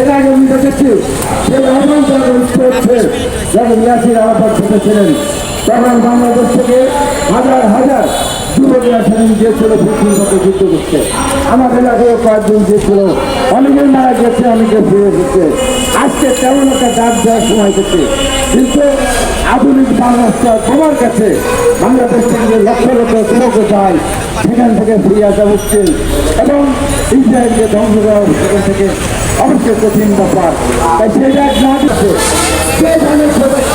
এর আগে আমি দেখেছি হচ্ছে আরাফাত ছোট ছিলেন তখন বাংলাদেশ থেকে হাজার হাজার যুবকেরা সেদিন গিয়েছিল যুদ্ধ করতে। আমার এলাকায় কয়েকজন গিয়েছিল। অনেকেই মারা গেছে অনেকে ফিরে এসেছে আজকে তেমন একটা ডাক দেওয়ার সময় গেছে কিন্তু আধুনিক বাংলাদেশটা তোমার কাছে বাংলাদেশ থেকে যে লক্ষ লক্ষ যুবক যায়, সেখান থেকে ফিরে আসা মুশকিল। এবং ইসরায়েলকে ধ্বংস করা সেখান থেকে অবশ্যই কঠিন ব্যাপার। তাই ডাক না দিচ্ছে সেই ধরনের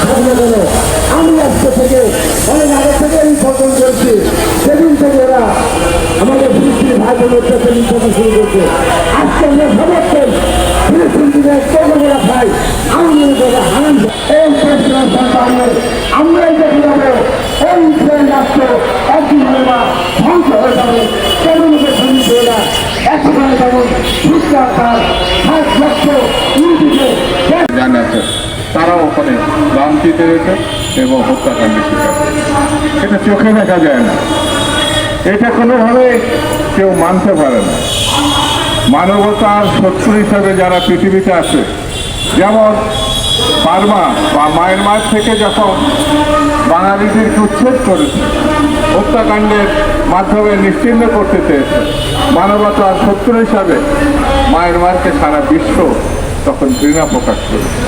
সামনে গেলো। আমি আজকে থেকে অনেক আগে থেকে পতন করেছি। সেদিন থেকে ওরা আমাদের ফিলিস্তিনি ভাই বোনের কাছে নির্যাতন শুরু করছে। আজকে আমরা সমর্থন ফিলিস্তিনিদের কর্মকরা খাই আমি মনে করি হারান এই প্রশ্ন সন্তানের আমরাই দেখে যাব এই ইসরায়েল রাষ্ট্র না ধ্বংস হয়ে যাবে কেমনকে সন্ধিত হয়ে না একসময় তার জানাচ্ছে তারাও ওখানে লাঞ্ছিত হয়েছে এবং হত্যাকাণ্ডের শিকার এটা চোখে দেখা যায় না। এটা কোনোভাবে কেউ মানতে পারে না। মানবতার শত্রু হিসাবে যারা পৃথিবীতে আছে, যেমন বার্মা বা মায়ানমার থেকে যখন বাঙালিদেরকে উচ্ছেদ করেছে হত্যাকাণ্ডের মাধ্যমে নিশ্চিন্ন করতে চেয়েছে। মানবতার শত্রু হিসাবে মায়ানমারকে সারা বিশ্ব তখন ঘৃণা প্রকাশ করেছে।